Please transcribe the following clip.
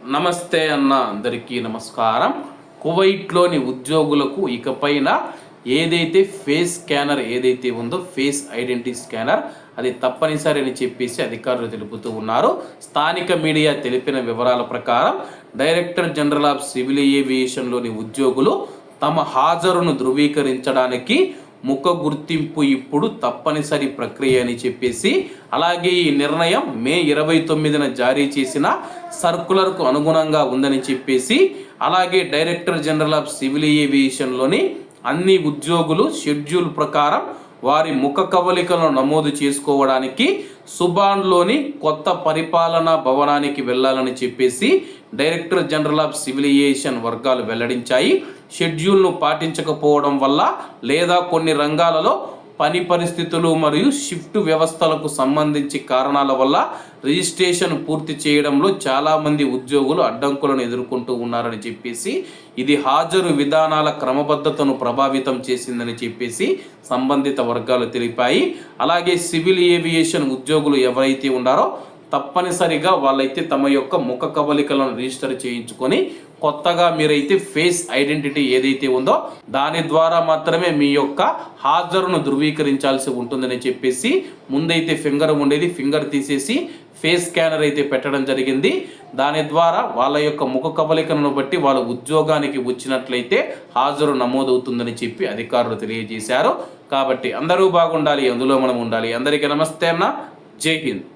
నమస్తే అన్న అందరికీ నమస్కారం. కువైట్లోని ఉద్యోగులకు ఇకపైన ఏదైతే ఫేస్ స్కానర్ ఏదైతే ఉందో ఫేస్ ఐడెంటిటీ స్కానర్ అది తప్పనిసరి అని చెప్పేసి అధికారులు తెలుపుతూ ఉన్నారు. స్థానిక మీడియా తెలిపిన వివరాల ప్రకారం డైరెక్టర్ జనరల్ ఆఫ్ సివిల్ ఏవియేషన్లోని ఉద్యోగులు తమ హాజరును ధృవీకరించడానికి ముఖ గుర్తింపు ఇప్పుడు తప్పనిసరి ప్రక్రియ అని చెప్పేసి అలాగే ఈ నిర్ణయం మే ఇరవై తొమ్మిదిన జారీ చేసిన సర్కులర్కు అనుగుణంగా ఉందని చెప్పేసి అలాగే డైరెక్టర్ జనరల్ ఆఫ్ సివిల్ ఏవియేషన్లోని అన్ని ఉద్యోగులు షెడ్యూల్ ప్రకారం వారి ముఖ కవలికలను నమోదు చేసుకోవడానికి సుబాన్లోని కొత్త పరిపాలనా భవనానికి వెళ్ళాలని చెప్పేసి డైరెక్టర్ జనరల్ ఆఫ్ సివిలియేషన్ వర్గాలు వెల్లడించాయి. షెడ్యూల్ను పాటించకపోవడం వల్ల లేదా కొన్ని రంగాలలో పని పరిస్థితులు మరియు షిఫ్ట్ వ్యవస్థలకు సంబంధించి కారణాల వల్ల రిజిస్ట్రేషన్ పూర్తి చేయడంలో చాలామంది ఉద్యోగులు అడ్డంకులను ఎదుర్కొంటూ ఉన్నారని చెప్పేసి ఇది హాజరు విధానాల క్రమబద్ధతను ప్రభావితం చేసిందని చెప్పేసి సంబంధిత వర్గాలు తెలిపాయి. అలాగే సివిల్ ఏవియేషన్ ఉద్యోగులు ఎవరైతే ఉన్నారో తప్పనిసరిగా వాళ్ళైతే తమ యొక్క ముఖ కవలికలను రిజిస్టర్ చేయించుకొని కొత్తగా మీరైతే ఫేస్ ఐడెంటిటీ ఏదైతే ఉందో దాని ద్వారా మాత్రమే మీ యొక్క హాజరును ధృవీకరించాల్సి ఉంటుందని చెప్పేసి ముందైతే ఫింగర్ ఉండేది. ఫింగర్ తీసేసి ఫేస్ స్కానర్ అయితే పెట్టడం జరిగింది. దాని ద్వారా వాళ్ళ యొక్క ముఖ కవలికలను బట్టి వాళ్ళ ఉద్యోగానికి వచ్చినట్లయితే హాజరు నమోదవుతుందని చెప్పి అధికారులు తెలియజేశారు. కాబట్టి అందరూ బాగుండాలి అందులో మనం ఉండాలి. అందరికీ నమస్తే అన్న. జై హింద్.